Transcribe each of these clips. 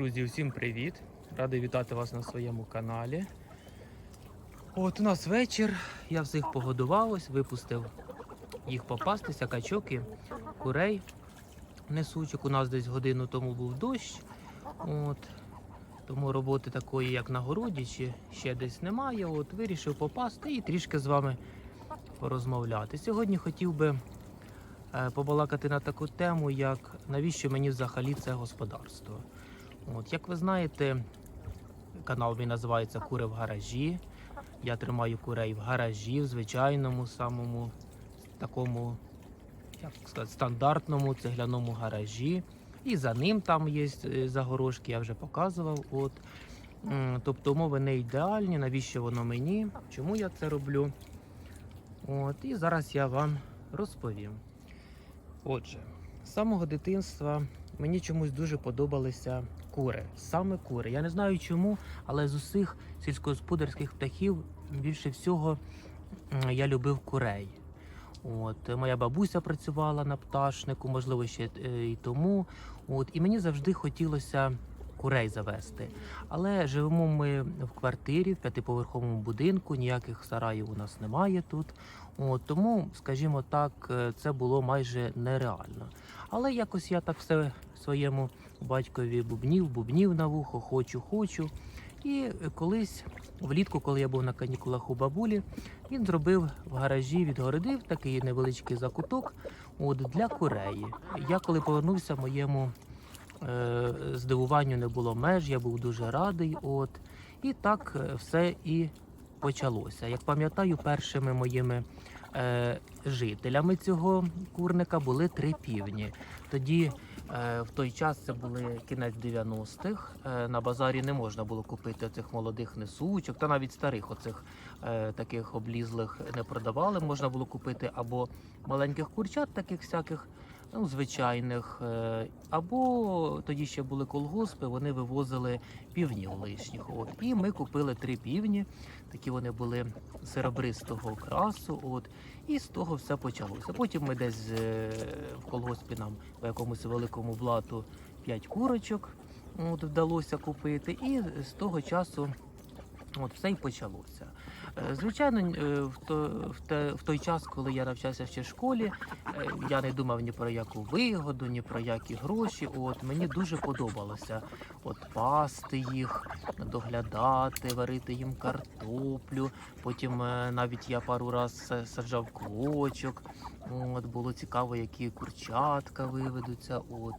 Друзі, всім привіт! Радий вітати вас на своєму каналі. От у нас вечір. Я всіх погодував, ось випустив їх попастися, качок і курей несучок. У нас десь годину тому був дощ. От. Тому роботи такої, як на городі, чи ще десь немає. От вирішив попасти і трішки з вами порозмовляти. Сьогодні хотів би е, побалакати на таку тему, як навіщо мені взагалі це господарство. От, як ви знаєте, канал мій називається Кури в гаражі. Я тримаю курей в гаражі, в звичайному, самому такому, як сказати, стандартному цегляному гаражі. І за ним там є е, загорожки, я вже показував. От. Тобто умови не ідеальні, навіщо воно мені, чому я це роблю. От, і зараз я вам розповім. Отже, з самого дитинства мені чомусь дуже подобалися кури. Саме кури. Я не знаю чому, але з усіх сільськогосподарських птахів більше всього я любив курей. От, моя бабуся працювала на пташнику, можливо, ще е, і тому. От, і мені завжди хотілося курей завести. Але живемо ми в квартирі, в п'ятиповерховому будинку, ніяких сараїв у нас немає тут. От, тому, скажімо так, е, це було майже нереально. Але якось я так все своєму батькові бубнів, бубнів на вухо, хочу, хочу. І колись влітку, коли я був на канікулах у бабулі, він зробив в гаражі, відгородив такий невеличкий закуток от, для куреї. Я коли повернувся, моєму здивуванню не було меж, я був дуже радий. От. І так е, все і почалося. Як пам'ятаю, першими моїми е, жителями цього курника були три півні. Тоді е, в той час це були кінець 90-х. Е, на базарі не можна було купити цих молодих несучок, та навіть старих оцих е, таких облізлих не продавали. Можна було купити або маленьких курчат, таких всяких. Ну, звичайних, е, або тоді ще були колгоспи, вони вивозили півнів лишніх. От. І ми купили три півні, такі вони були серебристого окрасу. От. І з того все почалося. Потім ми десь е, в колгоспі нам по якомусь великому блату п'ять курочок от, вдалося купити. І з того часу от, все й почалося. Е, Звичайно, е, в, той час, коли я навчався ще в школі, е, я не думав ні про яку вигоду, ні про які гроші. От мені дуже подобалося от пасти їх, доглядати, варити їм картоплю. Потім навіть я пару раз саджав квочок. От було цікаво, які курчатка виведуться. От.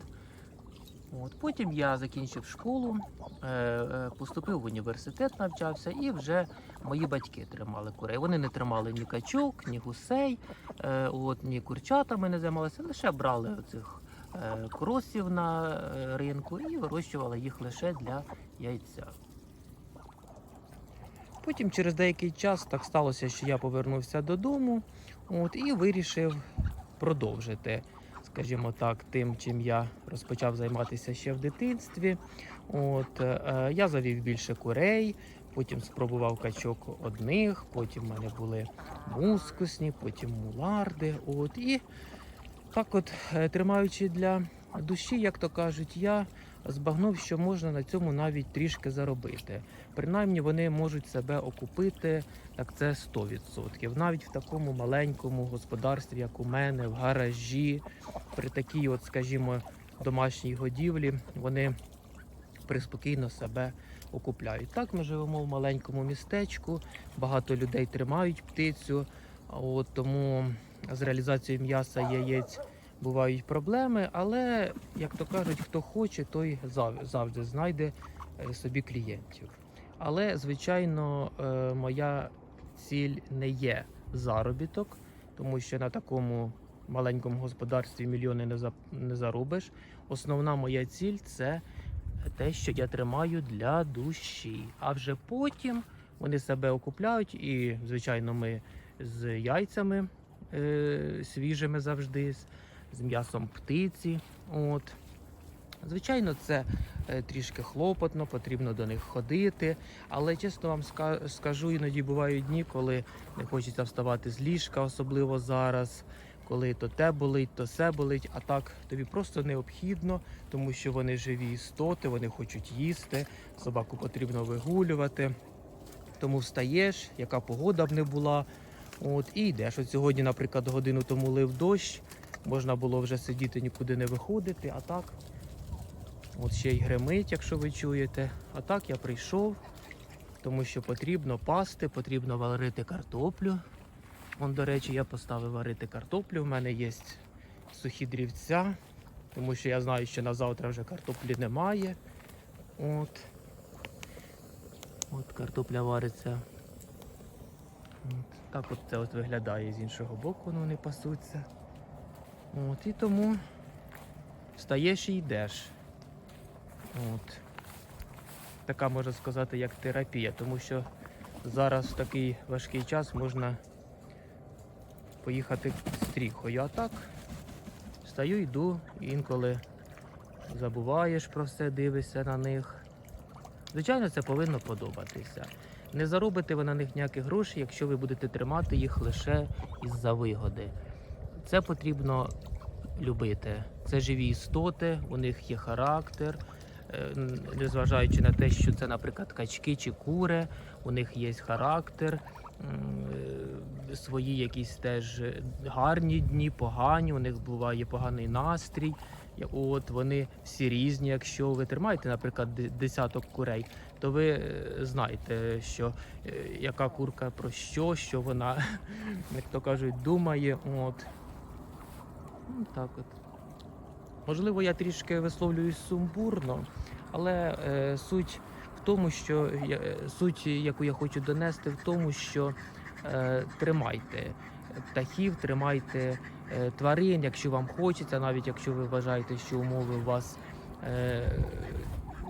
От потім я закінчив школу, е, е, поступив в університет, навчався, і вже мої батьки тримали курей. Вони не тримали ні качок, ні гусей, е, от, ні курчатами не займалися, лише брали оцих е, кросів на ринку і вирощували їх лише для яйця. Потім через деякий час так сталося, що я повернувся додому от, і вирішив продовжити, скажімо так, тим, чим я розпочав займатися ще в дитинстві. От, е, я завів більше курей, потім спробував качок одних, потім в мене були мускусні, потім муларди. От, і так от, е, тримаючи для душі, як то кажуть, я збагнув, що можна на цьому навіть трішки заробити. Принаймні вони можуть себе окупити, так це 100%. Навіть в такому маленькому господарстві, як у мене, в гаражі, при такій, от, скажімо, домашній годівлі, вони приспокійно себе окупляють. Так, ми живемо в маленькому містечку, багато людей тримають птицю, от тому з реалізацією м'яса яєць бувають проблеми, але, як то кажуть, хто хоче, той завжди знайде е, собі клієнтів. Але, звичайно, е, моя ціль не є заробіток, тому що на такому маленькому господарстві мільйони не, за, не заробиш. Основна моя ціль це те, що я тримаю для душі. А вже потім вони себе окупляють, і, звичайно, ми з яйцями е, свіжими завжди, з, м'ясом птиці. От. Звичайно, це е, трішки хлопотно, потрібно до них ходити. Але чесно вам скажу, іноді бувають дні, коли не хочеться вставати з ліжка, особливо зараз. коли то те болить, то все болить. А так тобі просто необхідно, тому що вони живі істоти, вони хочуть їсти, собаку потрібно вигулювати. Тому встаєш, яка погода б не була. От, і йдеш. От сьогодні, наприклад, годину тому лив дощ, можна було вже сидіти, нікуди не виходити, а так. От ще й гремить, якщо ви чуєте. А так я прийшов, тому що потрібно пасти, потрібно варити картоплю. Вон, до речі, я поставив варити картоплю. У мене є сухі дрівця, тому що я знаю, що на завтра вже картоплі немає. От. От картопля вариться. От. Так от це от виглядає з іншого боку, ну, вони пасуться. От, і тому встаєш і йдеш. От. Така можна сказати, як терапія, тому що зараз в такий важкий час можна поїхати стріхою. А так встаю, йду, інколи забуваєш про все, дивишся на них. Звичайно, це повинно подобатися. Не заробите ви на них ніяких грошей, якщо ви будете тримати їх лише із-за вигоди. Це потрібно любити. Це живі істоти, у них є характер. Е, Незважаючи на те, що це, наприклад, качки чи кури, у них є характер, е, свої якісь теж гарні дні, погані, у них буває поганий настрій. От вони всі різні. Якщо ви тримаєте, наприклад, десяток курей, то ви е, знаєте, що яка курка про що, що вона, як то кажуть, думає. От. Так от. Можливо, я трішки висловлююсь сумбурно, але е, суть в тому, що я, е, суть, яку я хочу донести, в тому, що е, тримайте птахів, тримайте е, тварин, якщо вам хочеться, навіть якщо ви вважаєте, що умови у вас е,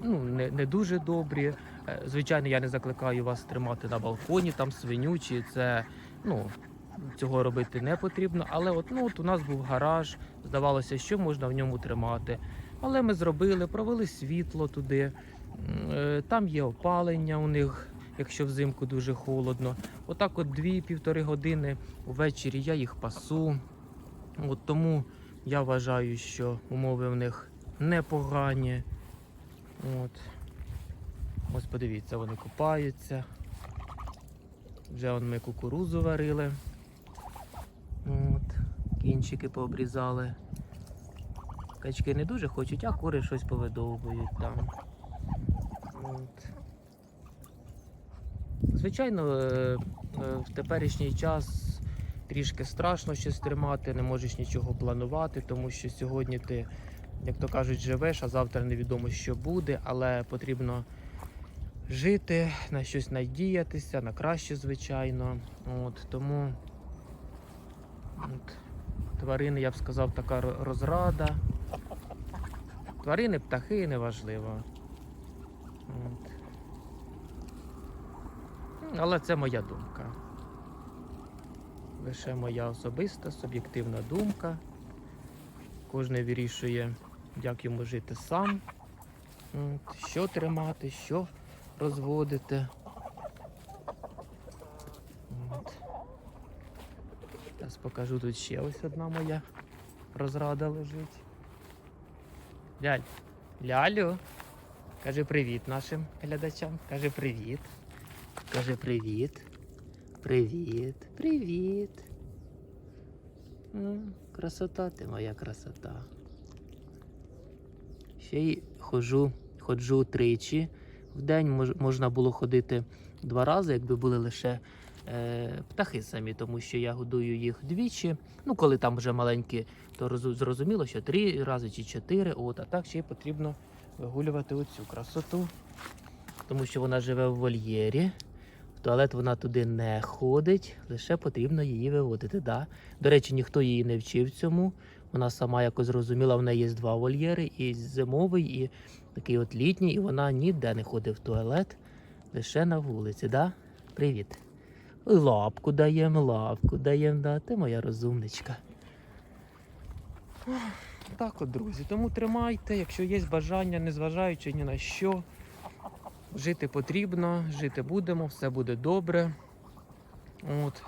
ну, не, не дуже добрі. Е, Звичайно, я не закликаю вас тримати на балконі там свиню, чи це ну, цього робити не потрібно. Але от, ну, от у нас був гараж, здавалося, що можна в ньому тримати. Але ми зробили, провели світло туди. Е, Там є опалення у них, якщо взимку дуже холодно. Отак, от дві-півтори години ввечері я їх пасу. От тому я вважаю, що умови в них непогані. От. Ось подивіться, вони купаються. Вже ми кукурузу варили. От. Кінчики пообрізали. Качки не дуже хочуть, а кури щось повидовбують там. От. Звичайно, е, е, в теперішній час трішки страшно щось тримати, не можеш нічого планувати, тому що сьогодні ти, як то кажуть, живеш, а завтра невідомо, що буде, але потрібно жити, на щось надіятися, на краще, звичайно. От, тому тварини, я б сказав, така розрада. Тварини, птахи неважливо. От. Але це моя думка. Лише моя особиста, суб'єктивна думка. Кожен вирішує, як йому жити сам, що тримати, що розводити. От. Зараз покажу тут ще ось одна моя розрада лежить. Ляль, Лялю, кажи привіт нашим глядачам. Кажи привіт. Кажи привіт. Привіт. Привіт. Красота ти моя красота. Ще й ходжу, ходжу тричі. В день можна було ходити два рази, якби були лише птахи самі, тому що я годую їх двічі. Ну, коли там вже маленькі, то зрозуміло, що три рази чи чотири. От, а так ще й потрібно вигулювати оцю красоту, тому що вона живе в вольєрі. В туалет вона туди не ходить, лише потрібно її виводити. Да? До речі, ніхто її не вчив цьому. Вона сама якось зрозуміла, в неї є два вольєри, і зимовий, і такий от літній, і вона ніде не ходить в туалет, лише на вулиці, да? Привіт. Лапку даємо, лапку даємо, да? Ти моя розумничка. Так от, друзі. Тому тримайте, якщо є бажання, незважаючи ні на що. Жити потрібно, жити будемо, все буде добре. От.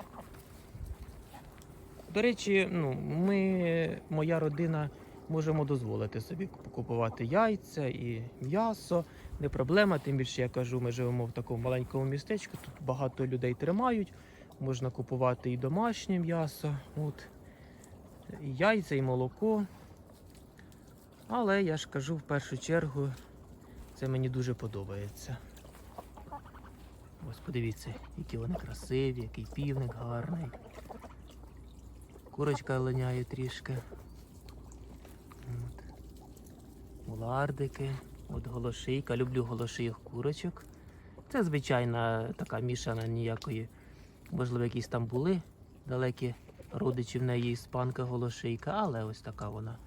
До речі, ну, ми, моя родина, можемо дозволити собі купувати яйця і м'ясо. Не проблема, тим більше я кажу, ми живемо в такому маленькому містечку, тут багато людей тримають. Можна купувати і домашнє м'ясо, от, і яйця, і молоко. Але я ж кажу, в першу чергу, це мені дуже подобається. Ось подивіться, які вони красиві, який півник гарний. Курочка линяє трішки. От. Мулардики, от голошийка. Люблю голошийок курочок. Це звичайна така мішана ніякої. Можливо, якісь там були далекі родичі в неї іспанка голошийка, але ось така вона.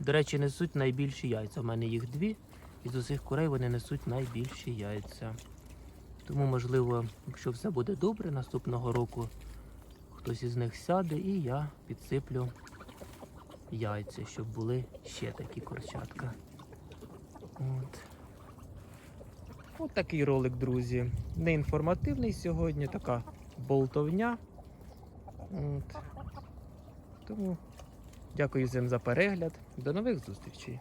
До речі, несуть найбільші яйця. У мене їх дві. І з усіх курей вони несуть найбільші яйця. Тому, можливо, якщо все буде добре, наступного року хтось із них сяде і я підсиплю яйця, щоб були ще такі курчатка. От. От такий ролик, друзі. Не інформативний сьогодні, така болтовня. От. Тому дякую всім за перегляд. До нових зустрічей.